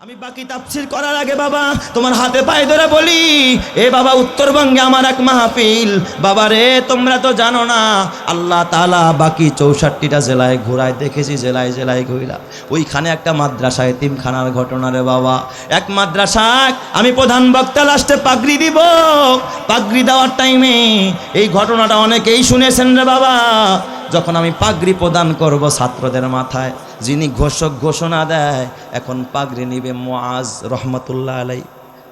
আমি বাকি তাফসির করার আগে বাবা, তোমার হাতে পায়ে ধরে বলি, এ বাবা, উত্তরবঙ্গে আমার এক মাহফিল। বাবা রে, তোমরা তো জানো না, আল্লাহ তালা বাকি চৌষট্টিটা জেলায় ঘোরায় দেখেছি, জেলায় জেলায় ঘুরা ওইখানে একটা মাদ্রাসায় তিমখানার ঘটনা রে বাবা। এক মাদ্রাসায় আমি প্রধান বক্তা, লাস্টে পাগড়ি দিব। পাগড়ি দেওয়ার টাইমে এই ঘটনাটা অনেকেই শুনেছেন রে বাবা। যখন আমি পাগড়ি প্রদান করব ছাত্রদের মাথায় যিনি ঘোষক ঘোষণা দেয়, এখন পাগড়ি নিবে মোয়াজ রহমতুল্লাহ আলাই।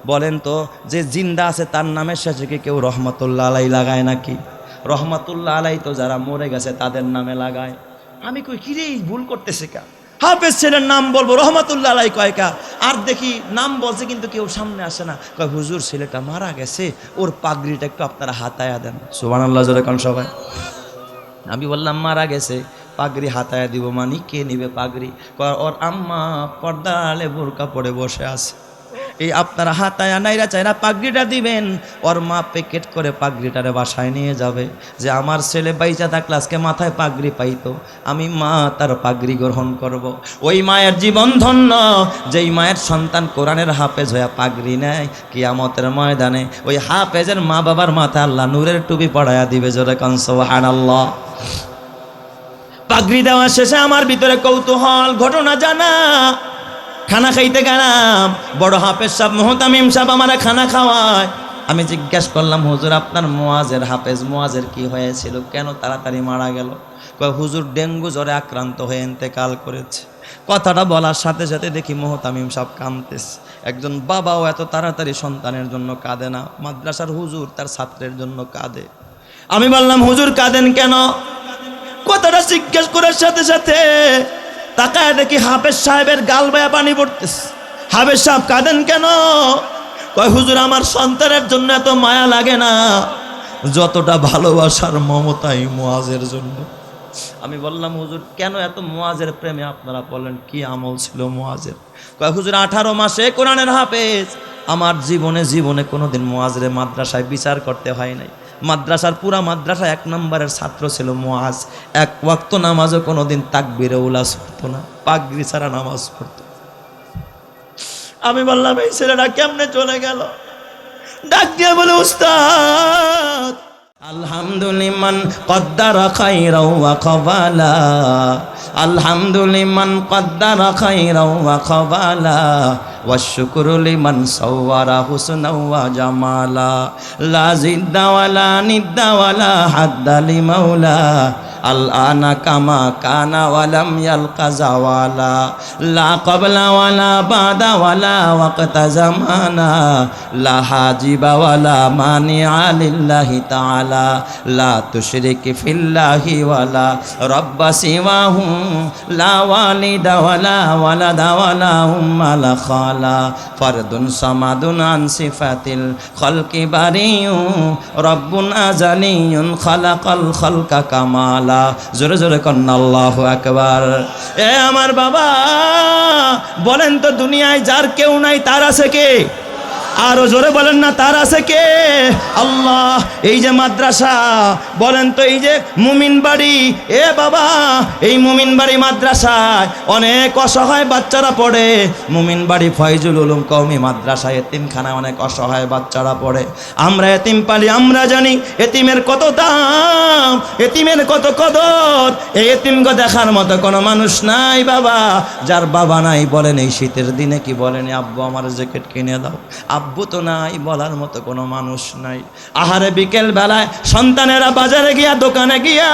বলেন তো, যে জিন্দা আছে তার নামের শেষে কি কেউ রহমতুল্লাহ আলাই লাগায় নাকি? রহমতুল্লাহ আলাই তো যারা মরে গেছে তাদের নামে লাগায়। আমি কই কিরে ভুল করতেছে কা? হাফেজ ছেলের নাম বলব, রহমতুল্লাহ আলাই কয়কা আর দেখি নাম বলছে কিন্তু কেউ সামনে আসে না। কয়, হুজুর, ছেলেটা মারা গেছে, ওর পাগড়িটা একটু আপনারা হাতায়া দেন। সুবান আল্লাহ জোরে সবাই। আমি বললাম, মারা গেছে। পাগড়ি হাতায় দিব মানি, কে নিবে পাগড়ি? ওর আম্মা পর্দা আলে বোরকা পরে বসে আছে। এই আপনারা হাতায়া নাইরা চাইরা পাগড়িটা দিবেন, ওর মা প্যাকেট করে পাগড়িটারে বাসায় নিয়ে যাবে। যে আমার ছেলে বাইচা থাকলে আজকে মাথায় পাগড়ি পাইতো, আমি মা তার পাগড়ি গ্রহণ করব। ওই মায়ের জীবন ধন্য, যেই মায়ের সন্তান কোরআনের হাফেজ হয়ে পাগড়ি নেয়, কিয়ামতের ময়দানে ওই হাফেজের মা বাবার মাথায় আল্লাহ নূরের টুপি পড়ায়া দিবে, জোরে কনস আল্লাহ পাগড়ি দেওয়া শেষে আমার ভিতরে কৌতূহল, ঘটনা জানা। খানা খাইতে গেলাম, বড় হাফেজ সাহেব, মোহতামিম সাহেব আমার খানা খাওয়ায়। আমি জিজ্ঞেস করলাম, হুজুর, আপনার মোয়াজের হাফেজ মোয়াজের কি হয়েছিল? কেন তাড়াতাড়ি মারা গেল? কয়, হুজুর, ডেঙ্গু জ্বরে আক্রান্ত হয়ে ইন্তেকাল করেছে। কথাটা বলার সাথে সাথে দেখি মোহতামিম সাহেব কামতেছে একজন বাবাও এত তাড়াতাড়ি সন্তানের জন্য কাঁদে না। মাদ্রাসার হুজুর তার ছাত্রের জন্য কাঁদে। আমি বললাম, হুজুর, কাঁদেন কেন? কথাটা জিজ্ঞেস করার সাথে সাথে তাকায় দেখি হাফেজ সাহেবের গাল বায়া পানি পড়তেছে। হাফেজ সাহেব কাঁদেন কেন? কয়, হুজুর, আমার সন্তানের জন্য এত মায়া লাগে না। যতটা ভালোবাসার মমতাই মোয়াজের জন্য। আমি বললাম, হুজুর, কেন এত মোয়াজের প্রেমে আপনারা বলেন, কি আমল ছিল মোয়াজের? কয়, হুজুর, আঠারো মাসে কোরআনের হাফেজ। আমার জীবনে জীবনে কোনোদিন মোয়াজরে মাদ্রাসায় বিচার করতে হয় নাই। মাদ্রাসার পুরা মাদ্রাসা এক নম্বরের ছাত্র ছিল মহাজ এক ওয়াক্ত নামাজও কোনোদিন তাকবিরে উলাস পড়তো না, পাগড়ি ছাড়া নামাজ পড়তো। আমি বললাম, এই ছেলেটা কেমনে চলে গেল? ডাক দিয়ে বলে, উস্তাদ! আলহামদুলিমান কদ্দার খাইরাও ওয়া খাইরাও ওয়া কবালা ওয়াশুকুরুলি মান সাওয়ারা হুসনাওয়া জামালা। লাজিদ্দাওয়ালা নিদ্দাওয়ালা হাদ্দালি মাওলা। الآن كما كان ولم يلق زوالا لا قبل ولا بعد ولا وقت زمانا لا حاجب ولا مانع لله تعالى لا تشرك في الله ولا رب سواه لا والد ولا ولد ولا هم لا خالا فرد صمد عن صفات الخلق بريء رب أزلي خلق الخلق كمالا. জোরে জোরে কন্যা, আল্লাহ আকবার। এ আমার বাবা, বলেন তো দুনিয়ায় যার কেউ নাই, তার আছে কে? আরও জোরে বলেন না, তার আছে কে? আল্লাহ, এই যে মাদ্রাসা, বলেন তো এই যে মুমিন বাড়ি, এ বাবা, এই মুমিন বাড়ি মাদ্রাসায় অনেক অসহায় বাচ্চারা পড়ে। মুমিন বাড়ি ফয়জুল উলুম কওমি মাদ্রাসায় এতিমখানায় অনেক অসহায় বাচ্চারা পড়ে। আমরা এতিম পালি, আমরা জানি এতিমের কত দাম, এতিমের কত কদর। এই এতিমকে দেখার মতো কোনো মানুষ নাই বাবা, যার বাবা নাই বলেন এই শীতের দিনে কি বলেন, আব্বু আমার জ্যাকেট কিনে দাও, আব্বু তো নাই, বলার মতো কোনো মানুষ নাই। আহারে বিকেল বেলায় সন্তানেরা বাজারে গিয়া, দোকানে গিয়া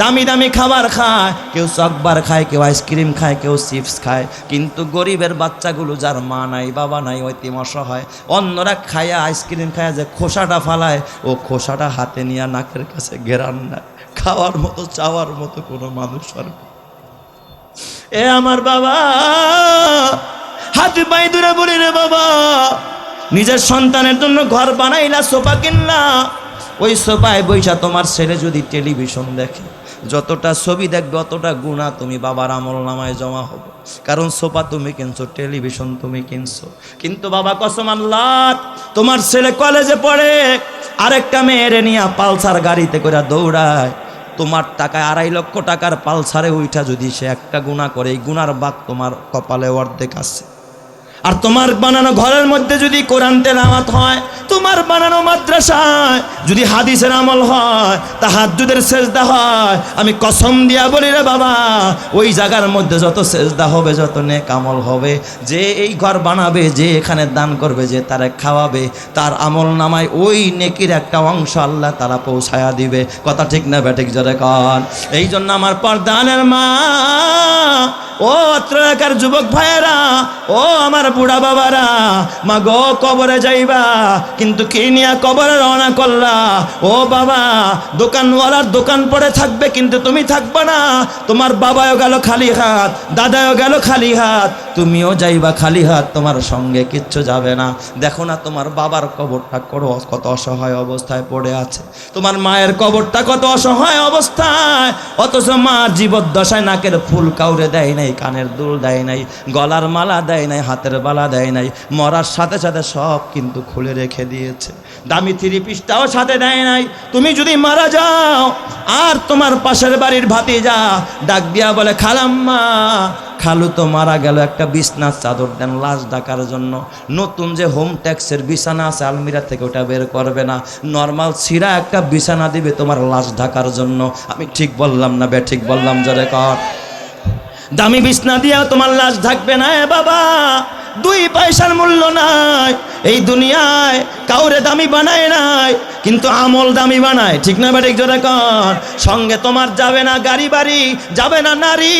দামি দামি খাবার খায়। কেউ চকবার খায়, কেউ আইসক্রিম খায়, কেউ চিপস খায়। কিন্তু গরিবের বাচ্চাগুলো যার মা নাই, বাবা নাই ঐতিম অসহায়। অন্যরা খায়া, আইসক্রিম খায়া যে খোসাটা ফালায়, ও খোসাটা হাতে নিয়ে নাকের কাছে ঘেরান না। খাওয়ার মতো, চাওয়ার মতো কোনো মানুষ আর এ আমার বাবা, হাত পাই দূরে বলি রে বাবা নিজের সন্তানের জন্য ঘর বানাইলা, সোফা কিনলা। ওই সোফায় বৈশা তোমার ছেলে যদি টেলিভিশন দেখে, যতটা ছবি দেখবে, অতটা গুণা তুমি বাবার আমল নামায় জমা হবে। কারণ সোফা তুমি কিনছো, টেলিভিশন তুমি কিনছো। কিন্তু বাবা কসম আল্লাহ, তোমার ছেলে কলেজে পড়ে, আরেকটা মেয়েরে নিয়ে পালসার গাড়িতে করে দৌড়ায়। তোমার টাকায় আড়াই লক্ষ টাকার পালসারে উইঠা যদি সে একটা গুণা করে, এই গুণার বাদ তোমার কপালে অর্ধেক আছে। আর তোমার বানানো ঘরের মধ্যে যদি কোরআন তেলাওয়াত হয়, তোমার বানানো মাদ্রাসায় যদি হাদিসের আমল হয় তা তাহাজ্জুদের সেজদা হয়, আমি কসম দিয়া বলি রে বাবা, ওই জায়গার মধ্যে যত সেজদা হবে, যত নেক আমল হবে, যে এই ঘর বানাবে, যে এখানে দান করবে, যে তারা খাওয়াবে, তার আমল নামায় ওই নেকির একটা অংশ আল্লাহ তারা পৌঁছায়া দিবে। কথা ঠিক না ব্যাটিক জোরে কন। এই জন্য আমার পর্দানের মা ও অত্র এলাকার যুবক ভাইয়েরা, ও আমার বুড়া বাবারা মা গো কবরে যাইবা, কিন্তু কি নিয়া কবরে রওনা করলা? ও বাবা, দোকানওয়ালার দোকান পড়ে থাকবে, কিন্তু তুমি থাকবে না। তোমার বাবাও গেল খালি হাত দাদাও গেল খালি হাত, তুমিও যাইবা খালি হাত, তোমার সঙ্গে কিচ্ছু যাবে না। দেখো না তোমার বাবার কবরটা করো, কত অসহায় অবস্থায় পড়ে আছে। তোমার মায়ের কবরটা কত অসহায় অবস্থায়, অথচ মা জীবদ্দশায় নাকের ফুল কাউরে দেয় নাই, কানের দুল দেয় নাই, গলার মালা দেয় নাই, হাতের বালা দেয় নাই, মরার সাথে সাথে সব কিন্তু খুলে রেখে দিয়েছে। দামি থ্রি পিসটাও সাথে দেয় নাই। তুমি যদি মারা যাও, আর তোমার পাশের বাড়ির ভাতি যা ডাক দিয়া বলে, খালাম্মা, খালু তো মারা গেল, একটা বিছনার চাদর দেন লাশ ডাকার জন্য। নতুন যে হোম ট্যাক্সের বিছানা আছে, আলমিরা থেকে ওটা বের করবে না। নর্মাল ছিঁড়া একটা বিছানা দিবে তোমার লাশ ঢাকার জন্য। আমি ঠিক বললাম না বে, ঠিক বললাম জরে কর। দামি বিছনা দিয়া তোমার লাশ থাকবে না বাবা। দুই পয়সার মূল্য নাই। এই দুনিয়ায় কাউরে দামি বানায় নাই, কিন্তু আমল দামি বানায়। ঠিক না বেঠিক জোরে কর সঙ্গে তোমার যাবে না গাড়ি বাড়ি, যাবে না নারী,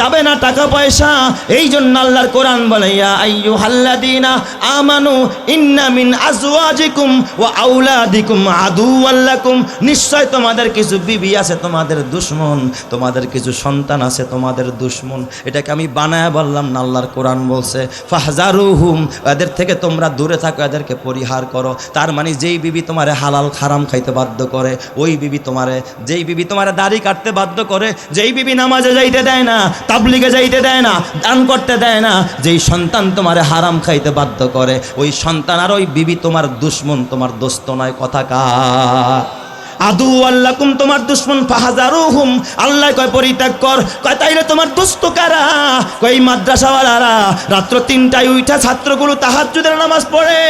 যাবে না টাকা পয়সা। এই জন্য আল্লাহর কোরআন বলে, ইয়া আইয়ু হাল্লাদিনা আমানু ইন্না মিন আজওয়াজিকুম ওয়া আউলাদিকুম আদুওয়াল্লাকুম নিশ্চয় তোমাদের কিছু বিবি আছে, তোমাদের দুশ্মন, তোমাদের কিছু সন্তান আছে, তোমাদের দুশ্মন। এটাকে আমি বানায় বললাম না, আল্লাহর কোরআন বলছে, ফাহজারুহুম। এদের থেকে তোমরা দূরে থাকো, এদেরকে পরিহার করো। তার মানে যেই বিবি তোমারে হালাল খারাম খাইতে বাধ্য করে, ওই বিবি তোমারে, যেই বিবি তোমারে দাড়ি কাটতে বাধ্য করে, যেই বিবি নামাজে যাইতে দেয় না, তাবলিগে যাইতে দেয় না, দান করতে দেয় না, যেই সন্তান তোমারে হারাম খাইতে বাধ্য করে, ওই সন্তান আর ওই বিবি তোমার দুশ্মন, তোমার দোস্ত নয়, কথা কা আদু আল্লাকুম, তোমার দুশ্মন ফাহাজারুহুম। আল্লাহ কয়, পরিত্যাগ কর। কয় তাইলে তোমার দুস্থ কারা? কয় মাদ্রাসাওয়ালারা রাত্র তিনটায় উঠা ছাত্রগুলো নামাজ পড়ে।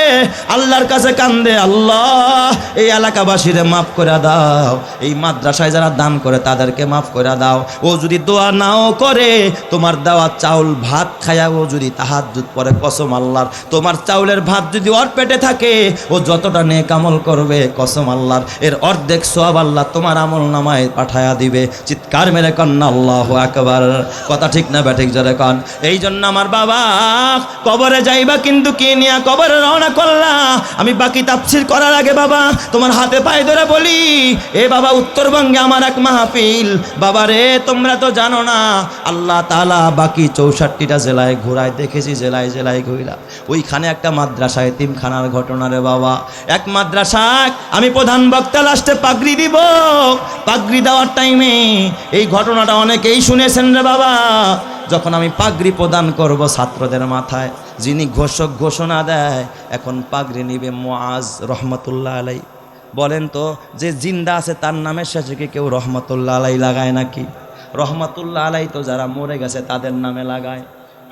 আল্লাহর কাছে কান্দে, আল্লাহ, এই এলাকাবাসীরে মাফ করে দাও। এই মাদ্রাসায় যারা দান করে তাদেরকে মাফ করে দাও। ও যদি দোয়া নাও করে, তোমার দেওয়া চাউল ভাত খায়া ও যদি তাহাজ্জুদ পরে কসম আল্লাহর। তোমার চাউলের ভাত যদি ওর পেটে থাকে, ও যতটা নেক আমল করবে, কসম আল্লাহর। এর অর্ধেক সব আল্লাহ তোমার আমল নামায় পাঠায়া দিবে। চিৎকার মেরে কন্যা আল্লাহ একবার কথা ঠিক না ব্যাঠিক জোরে কন। এই জন্য আমার বাবা, কবরে যাইবা কিন্তু কে নিয়া কবরে রওনা করলা? আমি বাকি তাফসির করার আগে বাবা, তোমার হাতে পায়ে ধরে বলি, এ বাবা, উত্তরবঙ্গে আমার এক মাহফিল। বাবা রে, তোমরা তো জানো না, আল্লাহ তালা বাকি চৌষট্টিটা জেলায় ঘোরায় দেখেছি, জেলায় জেলায় ঘুরা ওইখানে একটা মাদ্রাসায় তিমখানার ঘটনা রে বাবা। এক মাদ্রাসায় আমি প্রধান বক্তা লাস্টে পাগড়ি দিব, পাগড়ি দেওয়ার টাইমে এই ঘটনাটা অনেকেই শুনেছেন রে বাবা। যখন আমি পাগড়ি প্রদান করব ছাত্রদের মাথায়, যিনি ঘোষক ঘোষণা দেয়, এখন পাগড়ি নিবে মোয়াজ রহমতুল্লাহ আলাই। বলেন তো, যে জিন্দা আছে তার নামের শেষে কেউ রহমতুল্লাহ আলাই লাগায় নাকি? রহমতুল্লাহ আলাই তো যারা মরে গেছে তাদের নামে লাগায়।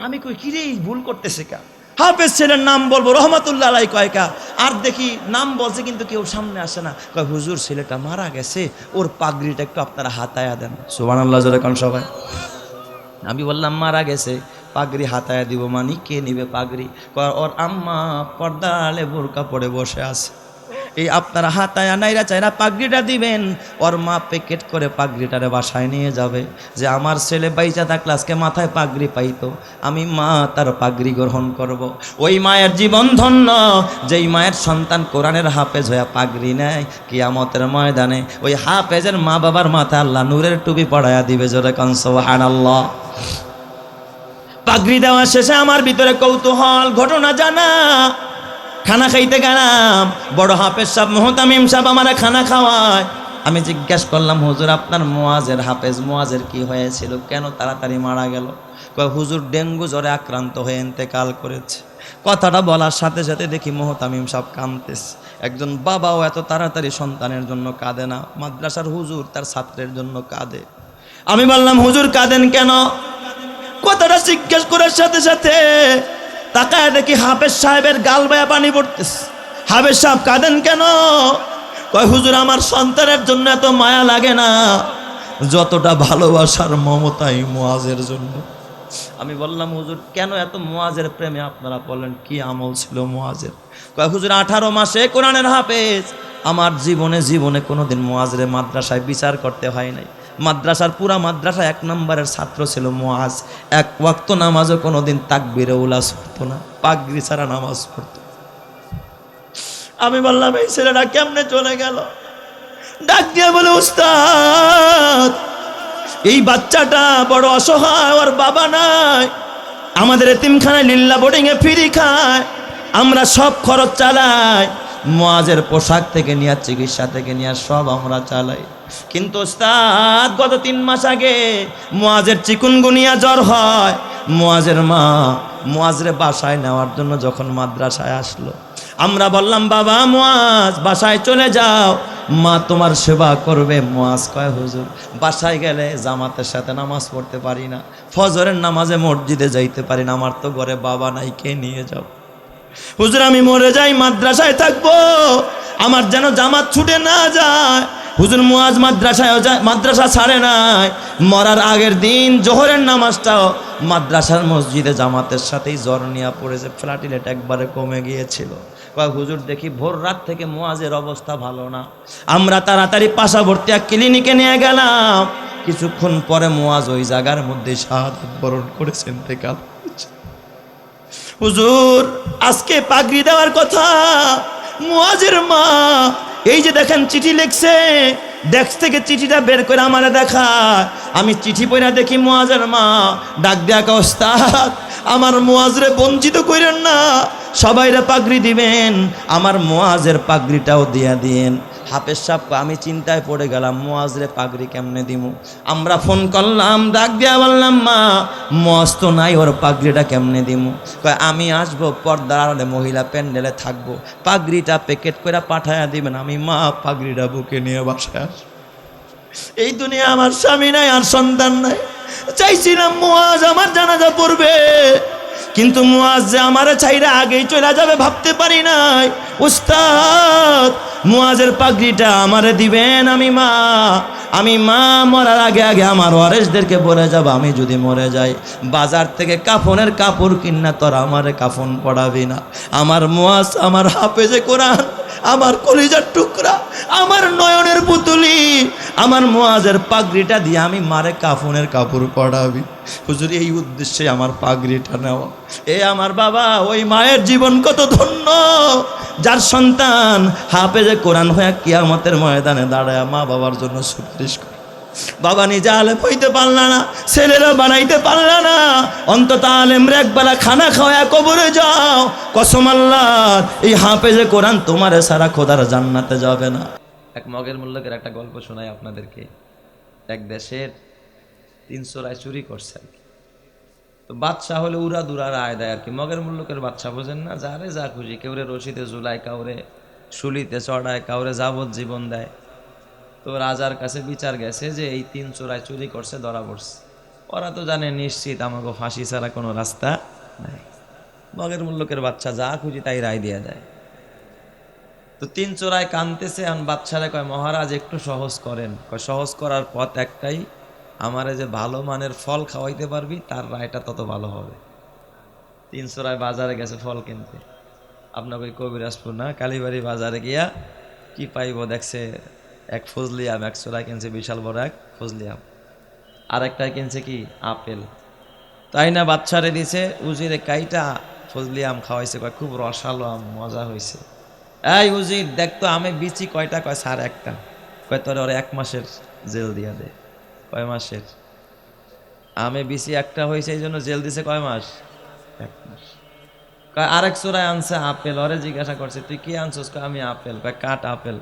আমি কই কিরে ভুল করতেছে কা? হাফেজ ছেলের নাম বলব, রহমতুল্লাহ আলাই কয়কা আর দেখি নাম বলছে কিন্তু কেউ সামনে আসে না। কয়, হুজুর, ছেলেটা মারা গেছে, ওর পাগড়িটা একটু আপনারা হাতায়া দেন। সুবান আল্লাহ যখন সবাই। আমি বললাম, মারা গেছে, পাগড়ি হাতায়া দিব মানি কে নিবে পাগড়ি? ওর আম্মা পর্দা আলে বোরকা পরে বসে আছে। এই আপনারা হাতায়া নাইরা চাইরা পাগড়িটা দিবেন, ওর মা প্যাকেট করে পাগড়িটারে বাসায় নিয়ে যাবে। যে আমার ছেলে বাইচা থাকলে আজকে মাথায় পাগড়ি পাইতো, আমি মা তার পাগড়ি গ্রহণ করব। ওই মায়ের জীবন ধন্য, যেই মায়ের সন্তান কোরআনের হাফেজ হইয়া পাগড়ি নেয় কিয়ামতের ময়দানে, ওই হাফেজের মা বাবার মাথায় আল্লাহ নূরের টুপি পড়াইয়া দিবে জোরে কনসোহান আল্লাহ পাগড়ি দেওয়া শেষে আমার ভিতরে কৌতূহল, ঘটনা জানা। খানা খাইতে গেলাম। বড় হাফেজ সাহেব, মোহতামিম সাহেব আমার খানা খাওয়ায়। আমি জিজ্ঞেস করলাম, হুজুর, আপনার মোয়াজের হাফেজ মোয়াজের কি হয়েছিল? কেন তাড়াতাড়ি মারা গেল? হুজুর, ডেঙ্গু জ্বরে আক্রান্ত হয়ে ইন্তেকাল করেছে। কথাটা বলার সাথে সাথে দেখি মোহতামিম সাহেব কামতেছে একজন বাবাও এত তাড়াতাড়ি সন্তানের জন্য কাঁদে না, মাদ্রাসার হুজুর তার ছাত্রের জন্য কাঁদে। আমি বললাম, হুজুর, কাঁদেন কেন? কথাটা জিজ্ঞেস করার সাথে সাথে তাকায় দেখি হাফেজ সাহেবের গাল বায়া পানি পড়তেছে। হাফেজ সাহেব কাঁদেন কেন? কয়, হুজুর, আমার সন্তানের জন্য এত মায়া লাগে না। যতটা ভালোবাসার মমতাই মোয়াজের জন্য। আমি বললাম, হুজুর, কেন এত মোয়াজের প্রেমে আপনারা বললেন কি আমল ছিল মোয়াজের? কয়, হুজুর, আঠারো মাসে কোরআনের হাফেজ। আমার জীবনে জীবনে কোনোদিন মোয়াজের মাদ্রাসায় বিচার করতে হয় নাই। মাদ্রাসার পুরা মাদ্রাসা এক নম্বরের ছাত্র ছিল মহাজ এক ওয়াক্ত নামাজও কোনোদিন তাকবিরে উলাস পড়তো না, পাগড়ি ছাড়া নামাজ পড়তো। আমি বললাম, এই ছেলেটা কেমনে চলে গেল? ডাক দিয়ে বলে, উস্তাদ, এই বাচ্চাটা বড় অসহায়, ওর বাবা নাই। আমাদের এতিমখানায় লিল্লা বোর্ডিংয়ে ফিরি খায়। আমরা সব খরচ চালাই। মোয়াজের পোশাক থেকে নিয়ে, চিকিৎসা থেকে নিয়ে, সব আমরা চালাই। কিন্তু ওস্তাদ গত তিন মাস আগে মোয়াজের চিকুনগুনিয়া জ্বর হয়। মোয়াজের মা মোয়াজরে বাসায় নেওয়ার জন্য যখন মাদ্রাসায় আসলো, আমরা বললাম, বাবা মোয়াজ বাসায় চলে যাও। মা তোমার সেবা করবে। মোয়াজ কয়, হুজুর, বাসায় গেলে জামাতের সাথে নামাজ পড়তে পারি না। ফজরের নামাজে মসজিদে যাইতে পারি না। আমার তো ঘরে বাবা নাই, কে নিয়ে যাও? হুজুর, আমি মরে যাই, মাদ্রাসায় থাকব। আমার যেন জামাত ছুটে না যায়। হুজুর, মুয়াজ মাদ্রাসায় মাদ্রাসা ছাড়ে নাই। মরার আগের দিন জোহরের নামাজটাও মাদ্রাসার মসজিদে জামাতের সাথেই জ্বর নিয়ে পড়েছে। ফ্ল্যাটিলেট একবারে কমে গিয়েছিল। কয়, হুজুর, দেখি ভোর রাত থেকে মুয়াজের অবস্থা ভালো না। আমরা তাড়াতাড়ি পাশাবর্তী এক ক্লিনিকে নিয়ে গেলাম। কিছুক্ষণ পরে মুয়াজ ওই জায়গার মধ্যে শাহাদত বরণ করেছেন তেকাল হুজুর, আজকে পাগড়ি দেওয়ার কথা। মুয়াজের মা, এই যে দেখেন চিঠি লিখছে, ডেস্ক থেকে চিঠিটা বের করে আমারে দেখা আমি চিঠি পড়া দেখি মুয়াজের মা, ডাক দেয়া ওস্তাদ, আমার মুয়াজরে বঞ্চিত করেন না। সবাইরে পাগড়ি দিবেন, আমার মুয়াজের পাগড়িটাও দিয়া দিয়েন। হাফেজ সাহেব আমি চিন্তায় পড়ে গেলাম মোয়াজরে পাগড়ি কেমনে দিমু? আমরা ফোন করলাম, ডাক দিয়া বললাম, মা মজ তো নাই, ওর পাগড়িটা কেমনে দিমু? কয়, আমি আসব, পর্দার আড়ালে মহিলা প্যান্ডেলে থাকব। পাগড়িটা প্যাকেট করে পাঠায়া দিবেন। আমি, মা পাগড়িটা বুকে নিয়ে বাসায় আসব। এই দুনিয়া আমার স্বামী নাই আর সন্তান নাই। চাইছিলাম মোয়াজ আমার জানাজা পড়বে। কিন্তু মুয়াজ যে আমারে চাইরা আগেই চলে যাবে ভাবতে পারি নাই। উস্তাদ মুয়াজের পাগড়িটা আমারে দিবেন আমি মা। আমি মা মরার আগে আগে আমার ওয়ারেসদেরকে বলে যাব, আমি যদি মরে যাই, বাজার থেকে কাফনের কাপড় কিনা তোর আমারে কাফন পড়াবি না। আমার মুয়াজ আমার হাফেজে কোরআন। আমার কলিজার টুকরা, আমার নয়নের পুতুলি, আমার মোয়াজের পাগড়িটা দিয়ে আমি মারে কাফনের কাপড় পড়াবি হুজুর, এই উদ্দেশ্যে আমার পাগড়িটা নেওয়া। এ আমার বাবা, ওই মায়ের জীবন কত ধন্য। যার সন্তান হাফেজে কোরআন হয়ে কিয়ামতের ময়দানে দাঁড়ায় মা বাবার জন্য সুপারিশ করে। বাবা নিজে আলেম হইতে পারল না, ছেলেরা বানাইতে পারল না। অন্তত আলেমরা একবেলা খানা খাওয়া কবরে যাও। কসম আল্লাহ, এই হাফেজে কোরআন তোমারে সারা খোদার জান্নাতে যাবে না। এক মগের মূল্যকের একটা গল্প শোনাই আপনাদেরকে। এক দেশের তিনশো রায় চুরি করছে আর কি। তো বাদশাহ হলে উড়া দুরা রায় দেয় আর কি। মগের মূল্যকের বাদশাহ বোঝেন না, যারে যা খুশি, কেউরে রশিতে জুলায় কাউরে শুলিতে চড়ায়, কাউরে যাবজ্জীবন দেয়। তো রাজার কাছে বিচার গেছে যে এই তিন চোরায় চুরি করছে, ধরা পড়ছে। ওরা তো জানে নিশ্চিত আমাকে ফাঁসি ছাড়া কোনো রাস্তা নাই। মগের মূল্যকের বাচ্চা যা খুঁজি তাই রায় দিয়ে দেয়। তো তিন চোরায় কানতেছে, এখন বাচ্চারা কয়, মহারাজ, একটু সহজ করেন। কয়, সহজ করার পথ একটাই, আমারে যে ভালো মানের ফল খাওয়াইতে পারবি, তার রায়টা তত ভালো হবে। তিন চোরায় বাজারে গেছে ফল কিনতে। আপনাকে কবিরাজপুর না, কালীবাড়ি বাজারে গিয়া কি পাইব দেখছে? এক ফজলি আম এক চোরায় কিনছে বিশাল বড় এক ফজলি আম। আর একটা কিনছে কি? আপেল। তাই না বাচ্চারে দিছে, উজিরে কাইটা ফজলি আম খাওয়াইছে। কয়, খুব রসালো আম, মজা হয়েছে এই উজির দেখতো আমি বিচি কয়টা? কয়, স্যার, একটা। কয়, তোর ওর এক মাসের জেল দিয়া দে। কয় মাসের? আমি বিচি একটা হয়েছে এই জন্য জেল দিছে কয় মাস? এক মাস। কয়, আরেক চোরায় আনছে আপেল। ওরে জিজ্ঞাসা করছে, তুই কি আনছস? কয়, আমি আপেল। কয় কাট আপেল।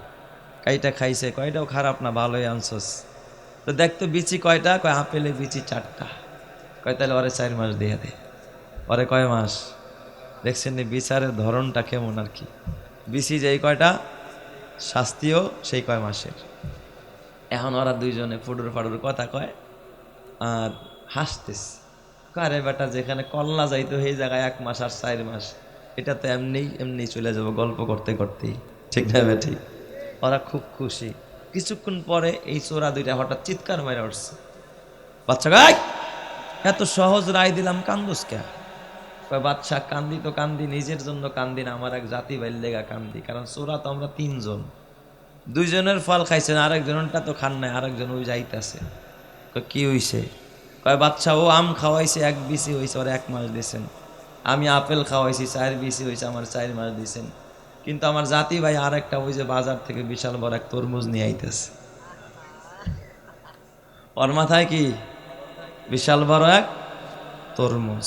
কাইটা খাইছে, কয়টাও খারাপ না, ভালোই আনছস তো দেখতো বিচি কয়টা, কয় আপেলে বিচি চারটা। কয় তাহলে ওরে চার মাস দিয়ে দে, ওরে কয় মাস। দেখছেন বিচারের ধরনটা কেমন আর কি। বিচি যেই কয়টা, শাস্তিও সেই কয় মাসের। এখন ওরা দুইজনে ফুডুর ফাডুর কথা কয়, আর হাসতেছে। কারে বেটা, যেখানে কল্লা যাইতো সেই জায়গায় এক মাস আর চার মাস। এটা তো এমনি এমনি চলে যাব গল্প করতে করতেই। ঠিক না ঠিক ওরা খুব খুশি। কিছুক্ষণ পরে এই চোরা দুইটা হঠাৎ চিৎকার মেরে উঠছে। বাচ্চা গাই এত সহজ রায় দিলাম, কান্দুস কে? বাচ্চা, কান্দি তো কান্দি, নিজের জন্য কান্দি না, আমার এক জাতি বাইল লেগা কান্দি, কারণ চোরা তো আমরা তিনজন। দুইজনের ফল খাইছেন আরেকজনটা তো খান নাই, আরেকজন ওই যাইতেছে। কি হইছে? কয়, বাচ্চা, ও আম খাওয়াইছে, এক বিসি হয়েছে ওর এক মাস দিয়েছেন আমি আপেল খাওয়াইছি, চার বিসি হয়েছে আমার চার মাস দিয়েছেন কিন্তু আমার জাতি ভাই আর একটা ওই যে বাজার থেকে বিশাল বড় এক তরমুজ নিয়ে আইতেছে। ওর মাথায় কি? বিশাল বড় এক তরমুজ।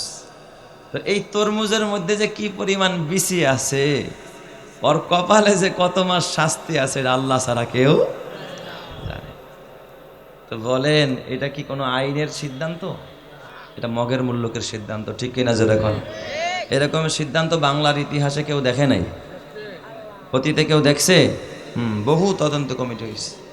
তো এই তরমুজের মধ্যে যে কি পরিমাণ বিসি আছে, ওর কপালে যে কত মাস শাস্তি আছে আল্লাহ ছাড়া কেউ জানে। তো বলেন, এটা কি কোনো আইনের সিদ্ধান্ত? এটা মগের মূল্যকের সিদ্ধান্ত, ঠিক কিনা যে দেখুন এরকম সিদ্ধান্ত বাংলার ইতিহাসে কেউ দেখে নাই। অতীতে কেউ দেখছে? হুম বহু তদন্ত কমিটি হয়েছে।